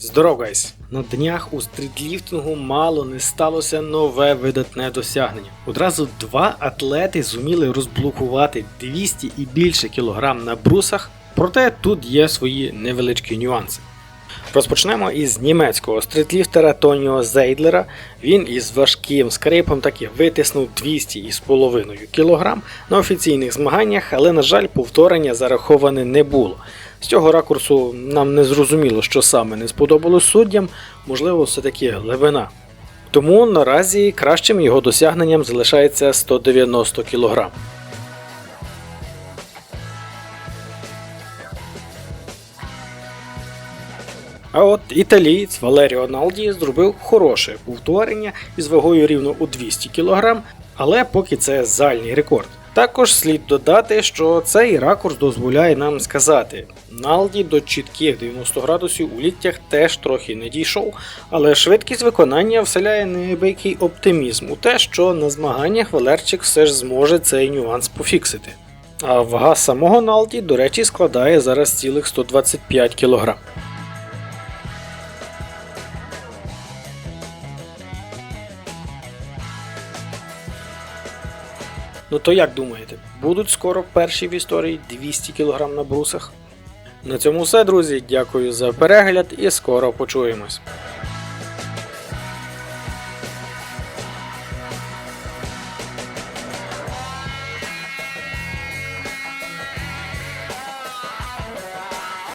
Здоров, гайс! На днях у стрітліфтингу мало не сталося нове видатне досягнення. Одразу два атлети зуміли розблокувати 200 і більше кілограм на брусах, проте тут є свої невеличкі нюанси. Розпочнемо із німецького стритліфтера Тоніо Зейдлера. Він із важким скрипом таки витиснув 200,5 кг на офіційних змаганнях, але, на жаль, повторення зараховане не було. З цього ракурсу нам не зрозуміло, що саме не сподобалось суддям, можливо, все-таки глибина. Тому наразі кращим його досягненням залишається 190 кг. А от італієць Валеріо Налді зробив хороше повторення із вагою рівно у 200 кг, але поки це зальний рекорд. Також слід додати, що цей ракурс дозволяє нам сказати, Налді до чітких 90 градусів у ліктях теж трохи не дійшов, але швидкість виконання вселяє неабиякий оптимізм у те, що на змаганнях Валерчик все ж зможе цей нюанс пофіксити. А вага самого Налді, до речі, складає зараз цілих 125 кг. Ну то як думаєте, будуть скоро перші в історії 200 кг на брусах? На цьому все, друзі. Дякую за перегляд і скоро почуємось.